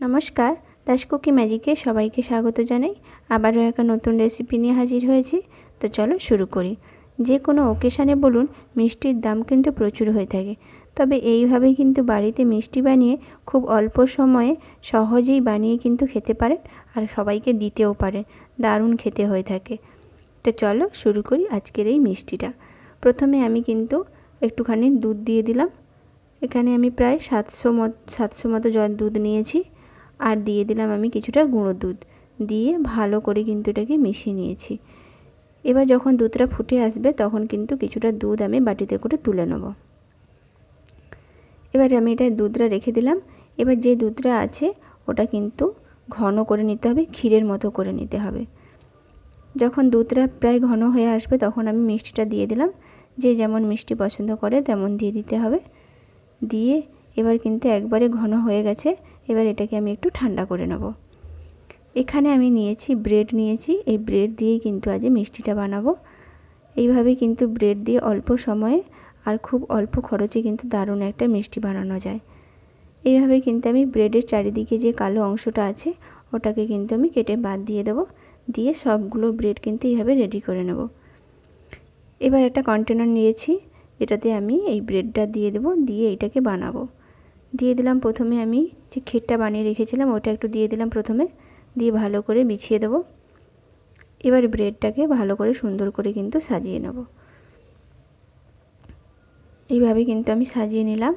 নমস্কার, দাস কুকি ম্যাজিকে সবাইকে স্বাগত জানাই। আবারও একটা নতুন রেসিপি নিয়ে হাজির হয়েছি। তো চলো শুরু করি। যে কোনো ওকেশানে বলুন, মিষ্টির দাম কিন্তু প্রচুর হয়ে থাকে। তবে এইভাবে কিন্তু বাড়িতে মিষ্টি বানিয়ে খুব অল্প সময়ে সহজেই বানিয়ে কিন্তু খেতে পারেন আর সবাইকে দিতেও পারেন। দারুণ খেতে হয়ে থাকে। তো চলো শুরু করি আজকের এই মিষ্টিটা। প্রথমে আমি কিন্তু একটুখানি দুধ দিয়ে দিলাম। এখানে আমি প্রায় সাতশো মত, সাতশো মতো জল দুধ নিয়েছি। আর দিয়ে দিলাম আমি কিছুটা গুঁড়ো দুধ। দিয়ে ভালো করে কিন্তু এটাকে মিশিয়ে নিয়েছি। এবার যখন দুধটা ফুটে আসবে, তখন কিন্তু কিছুটা দুধ আমি বাটিতে করে তুলে নেব। এবার আমি এটা দুধটা রেখে দিলাম। এবার যে দুধটা আছে, ওটা কিন্তু ঘন করে নিতে হবে, ক্ষীরের মতো করে নিতে হবে। যখন দুধটা প্রায় ঘন হয়ে আসবে, তখন আমি মিষ্টিটা দিয়ে দিলাম। যে যেমন মিষ্টি পছন্দ করে, তেমন দিয়ে দিতে হবে। দিয়ে এবার কিন্তু একবারে ঘন হয়ে গেছে। এবার এটাকে আমি একটু ঠান্ডা করে নেব। এখানে আমি নিয়েছি ব্রেড নিয়েছি। এই ব্রেড দিয়েই কিন্তু আজ মিষ্টিটা বানাবো। এইভাবে কিন্তু ব্রেড দিয়ে অল্প সময়ে আর খুব অল্প খরচে কিন্তু দারুণ একটা মিষ্টি বানানো যায়। এইভাবে কিন্তু আমি ব্রেডের চারিদিকে যে কালো অংশটা আছে, ওটাকে কিন্তু আমি কেটে বাদ দিয়ে দেবো। দিয়ে সবগুলো ব্রেড কিন্তু এইভাবে রেডি করে নেব। এবার একটা কন্টেনার নিয়েছি। যেটাতে আমি এই ব্রেডটা দিয়ে দেবো। দিয়ে এইটাকে বানাবো। দিয়ে দিলাম প্রথমে আমি যে ক্ষীরটা বানিয়ে রেখেছিলাম ওটা একটু দিয়ে দিলাম প্রথমে, দিয়ে ভালো করে বিছিয়ে দেবো। এবার ব্রেডটাকে ভালো করে সুন্দর করে কিন্তু সাজিয়ে নেব। এইভাবে কিন্তু আমি সাজিয়ে নিলাম।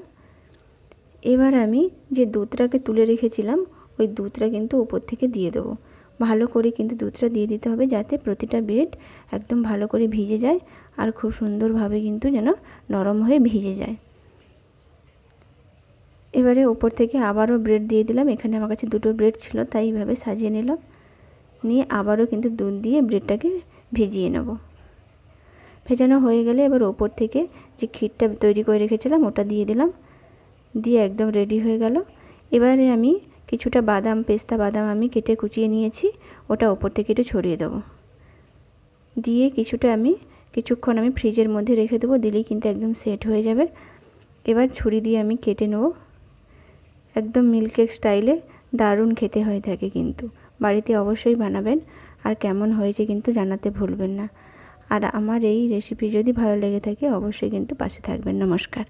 এবার আমি যে দুধটাকে তুলে রেখেছিলাম, ওই দুধটা কিন্তু উপর থেকে দিয়ে দেবো। ভালো করে কিন্তু দুধটা দিয়ে দিতে হবে যাতে প্রতিটা ব্রেড একদম ভালো করে ভিজে যায় আর খুব সুন্দরভাবে কিন্তু যেন নরম হয়ে ভিজে যায়। এবারে ওপর থেকে আবারও ব্রেড দিয়ে দিলাম। এখানে আমার কাছে দুটো ব্রেড ছিল, তাই এইভাবে সাজিয়ে নিলাম। নিয়ে আবারও কিন্তু দুধ দিয়ে ব্রেডটাকে ভিজিয়ে নেব। ভেজানো হয়ে গেলে এবার ওপর থেকে যে ক্ষীরটা তৈরি করে রেখেছিলাম, ওটা দিয়ে দিলাম। দিয়ে একদম রেডি হয়ে গেল। এবারে আমি কিছুটা বাদাম, পেস্তা বাদাম আমি কেটে কুচিয়ে নিয়েছি, ওটা ওপর থেকে একটু ছড়িয়ে দেবো। দিয়ে কিছুটা আমি, কিছুক্ষণ আমি ফ্রিজের মধ্যে রেখে দেবো, দিলেই কিন্তু একদম সেট হয়ে যাবে। এবার ছুরি দিয়ে আমি কেটে নেব। একদম মিল্কেক স্টাইলে দারুণ খেতে হয়ে থাকে কিন্তু। বাড়িতে অবশ্যই বানাবেন। আর কেমন হয়েছে কিন্তু জানাতে ভুলবেন না। আর আমার এই রেসিপি যদি ভালো লেগে থাকে, অবশ্যই কিন্তু পাশে থাকবেন। নমস্কার।